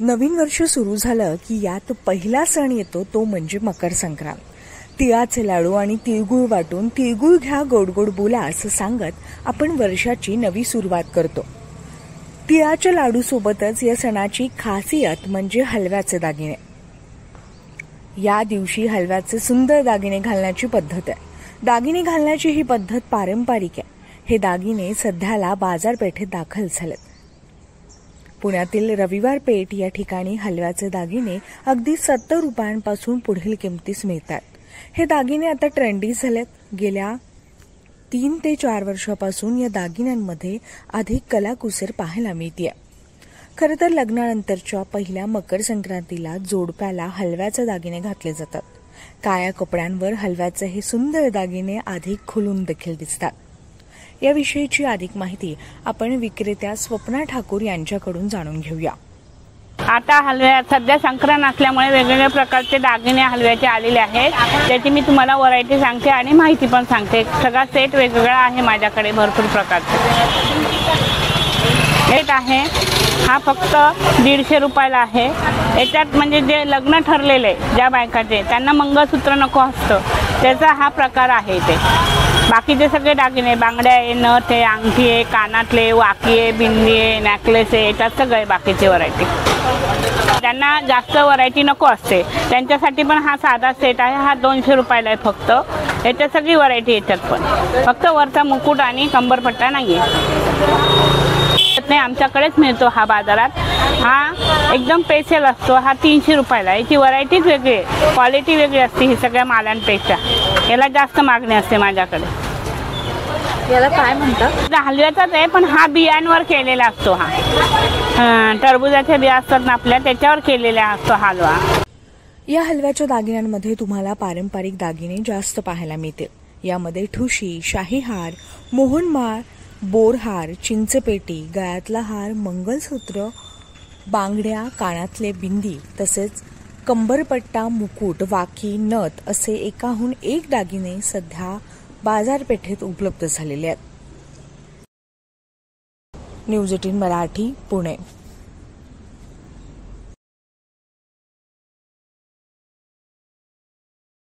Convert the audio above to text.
नवीन वर्ष सुरू झालं की यात पहिला सण येतो तो म्हणजे मकर संक्रांत. तिळाचे लाडू आणि तिळगुळ वाटून तिळगुळ घ्या गोड गोड बोला असं सांगत आपण वर्षाची नवी सुरुवात करतो. तिळाच्या लाडूसोबतच या सणाची खासियत म्हणजे हलव्याचे दागिने. या दिवशी हलव्याचे सुंदर दागिने घालण्याची पद्धत आहे. दागिने घालण्याची ही पद्धत पारंपरिक आहे. हे दागिने सध्याला बाजारपेठेत दाखल झालेत. पुण्यातील रविवार पेठ या ठिकाणी हलव्याचे दागिने अगदी सत्तर रुपयांपासून पुढील किमतीस मिळतात. हे दागिने आता ट्रेंडी झालेत. गेल्या तीन ते चार वर्षापासून या दागिन्यांमध्ये अधिक कलाकुसर पाहायला मिळते खरं तर लग्नानंतरच्या पहिल्या मकर संक्रांतीला जोडप्याला हलव्याचे दागिने घातले जातात. काळ्या कपड्यांवर हलव्याचे हे सुंदर दागिने अधिक खुलून देखील दिसतात. याविषयीची अधिक माहिती आपण विक्रेत्या स्वप्ना ठाकूर यांच्याकडून जाणून घेऊया. आता हलव्या सध्या संक्रांत असल्यामुळे वेगवेगळ्या प्रकारचे दागिने हलव्याचे आलेले आहेत त्याची मी तुम्हाला व्हरायटी सांगते आणि माहिती पण सांगते. सगळा सेट वेगवेगळा आहे माझ्याकडे भरपूर प्रकारचे. सेट आहे. हा फक्त दीडशे रुपयाला आहे. याच्यात म्हणजे जे लग्न ठरलेले ज्या बायकाचे त्यांना मंगळसूत्र नको असतं. त्याचा हा प्रकार आहे ते बाकीचे सगळे दागिने बांगड्या आहे नथ आहे अंगठी आहे कानातले वाकी आहे बिंदी आहे नॅकलेस आहे याच्यात सगळे बाकीचे व्हरायटी त्यांना जास्त व्हरायटी नको असते त्यांच्यासाठी पण हा साधा सेट आहे हा दोनशे रुपयाला आहे फक्त. याच्यात सगळी व्हरायटी याच्यात पण. फक्त वरचा मुकुट आणि कंबरपट्टा नाही आहे आमच्याकडेच मिळतो हा बाजारात. हा एकदम पेशल असतो. हा तीनशे रुपयाला. याची व्हरायटीच वेगळी आहे. क्वालिटी वेगळी असते ही सगळ्या मालांपेक्षा. याला जास्त मागणी असते माझ्याकडे. याला काय म्हणतात? हलव्याचाच आहे पण हा बियांवर केलेला असतो हा. हा, टरबुजाच्या बिया असतात ना आपल्या त्याच्यावर केलेला असतो हा हलवा. या हलव्याच्या दागिन्यांमध्ये तुम्हाला पारंपरिक दागिने जास्त पाहायला मिळतील. यामध्ये ठुशी शाहीहार मोहनमाळ बोरहार चिंचपेटी गळ्यातला हार मंगलसूत्र बांगड्या कानातले बिंदी तसेच कंबरपट्टा मुकुट वाकी नथ असे एकाहून एक दागिने सध्या बाजारपेठेत उपलब्ध झालेले आहेत. News eighteen Marathi Pune.